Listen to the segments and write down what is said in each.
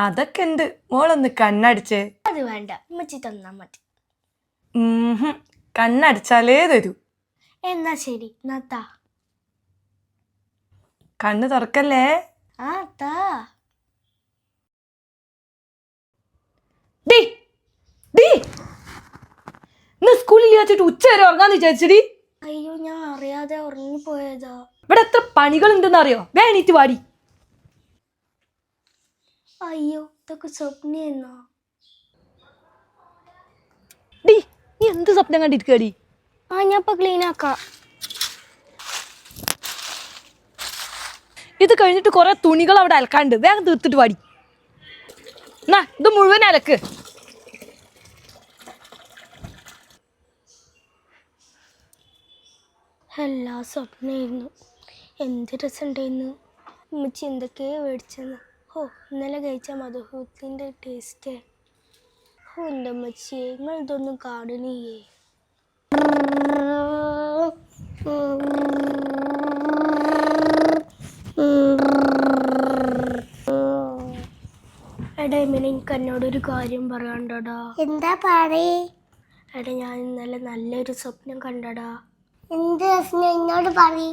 അതൊക്കെ ഉണ്ട് മോളൊന്ന് കണ്ണടിച്ചേ. അത് വേണ്ട. ഉമ്മച്ചി തന്നാ മതി. ഉം കണ്ണടിച്ചാലേ തരൂ. എന്നാ ശരി. നത്താ കണ്ണു കണ്ണ് തുറക്കല്ലേ? ആ താ. ഡീ ഡീ. ഇന്ന് സ്കൂളിൽ വെച്ചിട്ട് ഉച്ച വരെ ഉറങ്ങാന്ന് വിചാരിച്ചടി. അയ്യോ ഞാൻ അറിയാതെ ഉറങ്ങിപ്പോയതാ. ഇവിടെ എത്ര പണികൾ ഉണ്ടെന്ന് അറിയോ വേണീറ്റ് വാടി. അയ്യോ ഇതൊക്കെ സ്വപ്നെന്നാ? ഡീ നീ എന്ത് സ്വപ്നം കണ്ടിരിക്കടി ആ ഞാൻ ഇപ്പൊ ക്ലീൻ ആക്കാം. ഇത് കഴിഞ്ഞിട്ട് കുറെ തുണികൾ അവിടെ അലക്കാണ്ട് വേഗം തീർത്തിട്ട് വാടി. എന്നാ ഇത് മുഴുവൻ അലക്ക്. എല്ലാ സ്വപ്നമായിരുന്നു എന്ത് രസമുണ്ടായിരുന്നു ഉമ്മച്ചി എന്തൊക്കെയോ മേടിച്ചെന്ന്? ഓ ഇന്നലെ കഴിച്ച മധുഹൂത്തിന്റെ ടേസ്റ്റ് ഹോ എന്റെ ഉമ്മച്ചി നിങ്ങൾ ഇതൊന്നും കാണണില്ലേ എടാ ഇമ്മനെ എനിക്ക് എന്നോടൊരു കാര്യം പറയാണ്ടടാ എന്താ പറയേ എടാ ഞാൻ ഇന്നലെ നല്ലൊരു സ്വപ്നം കണ്ടടാ. എന്ത് സ്വപ്നം? എന്നോട് സ്വപ്നം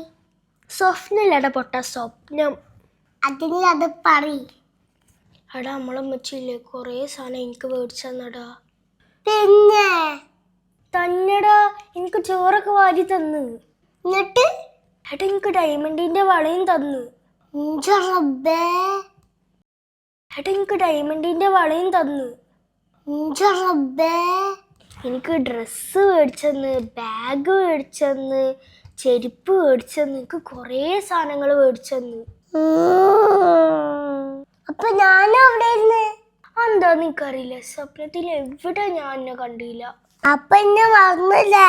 സ്വപ്നല്ലടാ പൊട്ട സ്വപ്നം. അതിന് അത് എടാ നമ്മളെ അമ്മച്ചില്ലേ കുറേ സാധനം എനിക്ക് മേടിച്ചു തന്നടാ പിന്നെ തന്നെടാ എനിക്ക് ചോറൊക്കെ വാരി തന്നു. എന്നിട്ട്? എടാ എനിക്ക് ഡയമണ്ടിന്റെ വളയും തന്നു. റബ്ബേ. എടാ എനിക്ക് ഡയമണ്ടിന്റെ വളയും തന്നു. റബ്ബേ. എനിക്ക് ഡ്രസ്സ് മേടിച്ചെന്ന് ബാഗ് മേടിച്ചെന്ന് ചെരുപ്പ് മേടിച്ചെന്ന് എനിക്ക് കുറേ സാധനങ്ങൾ മേടിച്ചെന്ന്. അപ്പൊ ഞാനും അവിടെ ഇരുന്ന് എന്താ നിനക്കറിയില്ല സ്വപ്നത്തിൽ എവിടെ ഞാൻ എന്നെ കണ്ടില്ല? അപ്പൊ എന്നെ മറന്നില്ലേ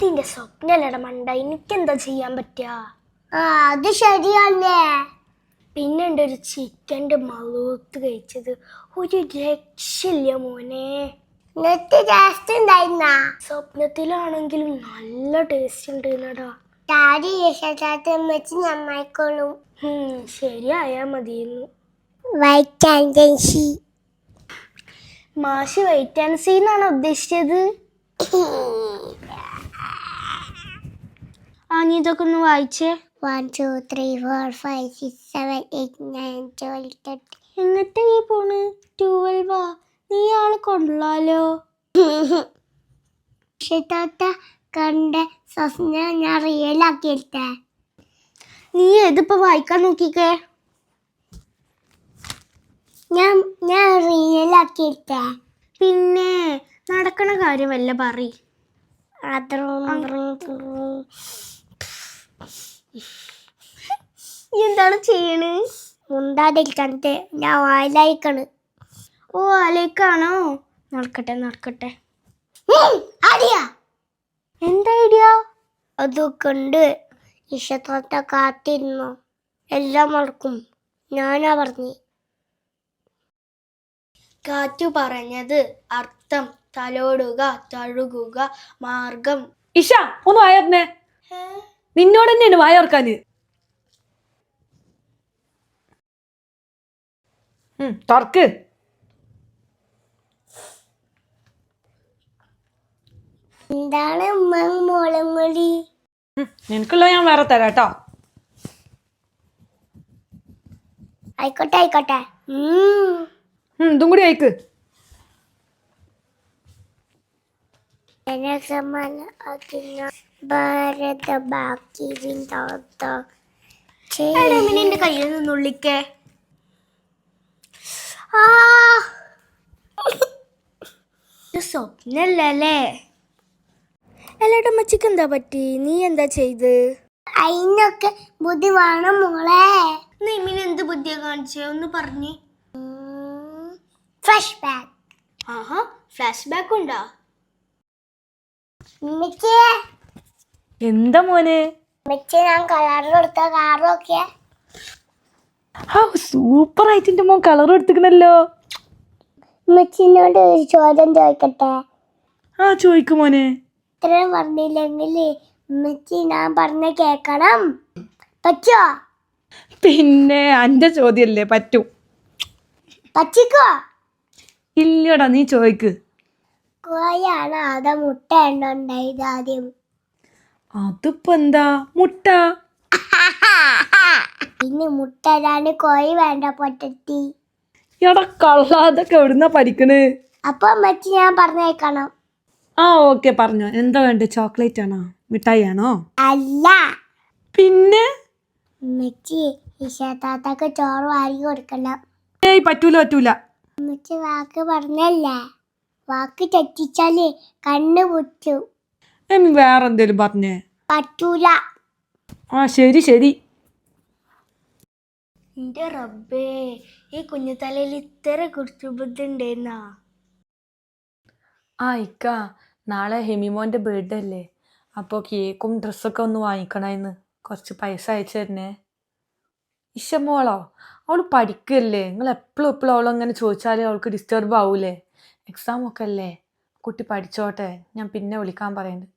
നിന്റെ സ്വപ്നല്ലട മണ്ട എനിക്കെന്താ ചെയ്യാൻ പറ്റുക ആ അത് ശരിയല്ലേ? പിന്നെ എന്റെ ഒരു ചിക്കന്റെ മലൂത്ത് കഴിച്ചത് ഒരു രക്ഷയില്ല മോനെ. സ്വപ്നത്തിലാണെങ്കിലും നല്ല ടേസ്റ്റ് ഉണ്ട് എന്നടാ ഡാഡി രക്ഷാത്ത വെച്ച് നന്നായിക്കോളും ശരിയായാ മതിയെന്നു. വൈറ്റ് ആൻഡൻസി മാഷ് വൈറ്റ് ആൻഡ് സി എന്നാണ് ഉദ്ദേശിച്ചത്? ആ നീ ഇതൊക്കെ ഒന്ന് വായിച്ചേ. One two three four five six seven eight nine twelve thirty എന്നിട്ട് നീ പോണ്? ട്വൽവാ നീ ആൾ കൊള്ളാലോ. രക്ഷാത്ത കണ്ട സ്വപ്നം ഞാൻ റിയൽ ആക്കിയിട്ടേ നീ ഏതിപ്പോ വായിക്കാൻ നോക്കിക്കേ. ഞാൻ ഞാൻ റിയൽ ആക്കിയിട്ടേ. പിന്നെ നടക്കണ കാര്യമല്ല പറ. എന്താണ് ചെയ്യണ്? മുണ്ടാതിരിക്കാനത്തെ ഞാൻ വായിലയക്കണ്. ഓ അലേക്കാണോ നടക്കട്ടെ നടക്കട്ടെ. എന്താ ഐഡിയ? അതൊക്കെ ഉണ്ട് ഇഷ്ടത്തോട്ട കാത്തിരുന്നു. എല്ലാം മറക്കും. ഞാനാ പറഞ്ഞു. കാറ്റു പറഞ്ഞത് അർത്ഥം തലോടുക തഴുകുക മാർഗം. ഇഷ ഒന്ന് വായർന്നേ. നിന്നോട് തന്നെയാണ് വായോർക്കാന് തർക്ക് തുറക്ക്. എന്താണ് ഉമ്മ മോളും കൂടി നിനക്കുള്ള ഞാൻ വേറെ തരാം കേട്ടോ. ആയിക്കോട്ടെ ആയിക്കോട്ടെ. ഇതും കൂടി അയക്ക് ജനസമന അതിന ഭാരത ബാക്കി എന്റെ കയ്യിൽ നിന്ന് ഉള്ളിക്കേ ആ. ഇത് സ്വപ്നല്ലേ അല്ലേട്ടാ മച്ചിക്ക് എന്താ പറ്റി? നീ എന്താ ചെയ്ത്? അതിനൊക്കെ ബുദ്ധി വേണം മോളെ. നീ എന്ത് ബുദ്ധിയാ കാണിച്ചേ? ഒന്ന് പറഞ്ഞു. ഫ്ലാഷ് ബാക്ക് ആഹാ ഫ്ലാഷ് ബാക്ക് ഉണ്ടോ എന്താ മോനെ? ഞാൻ കളർ കൊടുത്ത കാറൊക്കെ സൂപ്പർ ആയിട്ട് മോൻ കളർ എടുത്തിക്കണല്ലോ ഉമ്മച്ചിനോട് ഒരു ചോദ്യം ചോദിക്കട്ടെ? ആ ചോദിക്കും മോനെ. ഇത്രയും പറഞ്ഞില്ലെങ്കിൽ ഉമ്മച്ചി ഞാൻ പറഞ്ഞ കേക്കണം പറ്റോ പിന്നെ അന്റെ ചോദ്യല്ലേ പറ്റൂ? പച്ചിക്കോ ഇല്ലടാ നീ ചോദിക്ക്. കോയാണ് ആദ്യ മുട്ട എണ്ണുണ്ടായത് ആദ്യം. അതിപ്പോ എന്താ? മുട്ട? പിന്നെ മുട്ട ഇടാണ്ട് കോഴി വേണ്ട പൊട്ടത്തി. എടാ കള്ളാതൊക്കെ എവിടുന്നാ പഠിക്കണേ? അപ്പൊ അമ്മച്ചി ഞാൻ പറഞ്ഞേക്കണം. ആ ഓക്കെ പറഞ്ഞു. എന്താ വേണ്ട? ചോക്ലേറ്റ് ആണോ? മിഠായി ആണോ അല്ല. പിന്നെ? ഇഷാത്താത്തക്ക് ചോറ് വാരി കൊടുക്കണം. ഏയ് പറ്റൂല പറ്റൂല. വാക്ക് പറഞ്ഞല്ലേ? വാക്ക് തെറ്റിച്ചാൽ കണ്ണ് പൊറ്റു എമ്മി വേറെ എന്തേലും പറഞ്ഞേ? പറ്റൂല. ആ ശരി ശരി. എന്റെ റബ്ബേ ഈ കുഞ്ഞു തലയിൽ ഇത്ര കുറിച്ചുബുദ്ധി ഉണ്ടായിരുന്നാ ആ ഇക്ക. നാളെ ഹെമിമോന്റെ ബർത്ത്ഡേ അല്ലേ? അപ്പോൾ കേക്കും ഡ്രസ്സൊക്കെ ഒന്ന് വാങ്ങിക്കണമെന്ന് കുറച്ച് പൈസ അയച്ചു തരണേ. ഇഷമോളോ അവൾ പഠിക്കല്ലേ? നിങ്ങൾ എപ്പോഴും എപ്പോഴും അവൾ അങ്ങനെ ചോദിച്ചാലേ അവൾക്ക് ഡിസ്റ്റർബ് ആവൂലേ? എക്സാം ഒക്കെ അല്ലേ? കുട്ടി പഠിച്ചോട്ടെ. ഞാൻ പിന്നെ വിളിക്കാൻ പറയുന്നുണ്ട്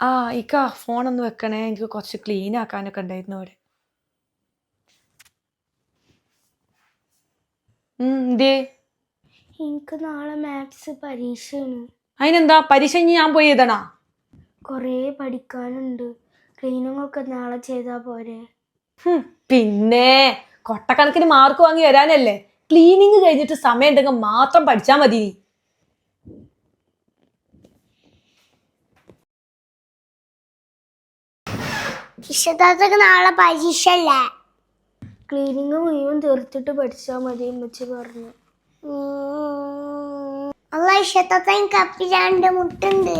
ആ ഇക്ക ഫോണൊന്ന് വെക്കണേ. എനിക്ക് കുറച്ച് ക്ലീൻ ആക്കാനൊക്കെ ഉണ്ടായിരുന്നു അവിടെ എന്തേ എനിക്ക് നാളെ മാത്സ് പരീക്ഷയാണ്. അതിനെന്താ? പരീക്ഷ ഇനി ഞാൻ പോയി എഴുതണാ? കുറേ പഠിക്കാനുണ്ട്. ക്ലീനിങ് ഒക്കെ നാളെ ചെയ്താ പോരെ. ഹും, പിന്നെ കൊട്ടക്കണക്കിന് മാർക്ക് വാങ്ങി വരാനല്ലേ? ക്ലീനിങ് കഴിഞ്ഞിട്ട് സമയം ഉണ്ടെങ്കിൽ മാത്രം പഠിച്ചാൽ മതി. നീ നാളെ പരീക്ഷ അല്ലേ ക്ലീനിങ് മുഴുവൻ തീർത്തിട്ട് പഠിച്ചാൽ മതി അമ്മച്ചി പറഞ്ഞു. അല്ല ഇഷത്താത്ത എനിക്ക് അപ്പി രണ്ട് മുട്ടുണ്ട്.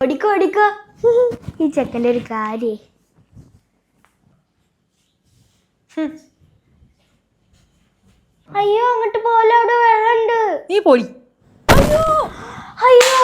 ഓടിക്കോ ഓടിക്കോ. ഈ ചെക്കന്റെ ഒരു കാര്യേ. അയ്യോ അങ്ങോട്ട് പോലെ അവിടെ വെള്ളമുണ്ട്. നീ പോയി. അയ്യോ.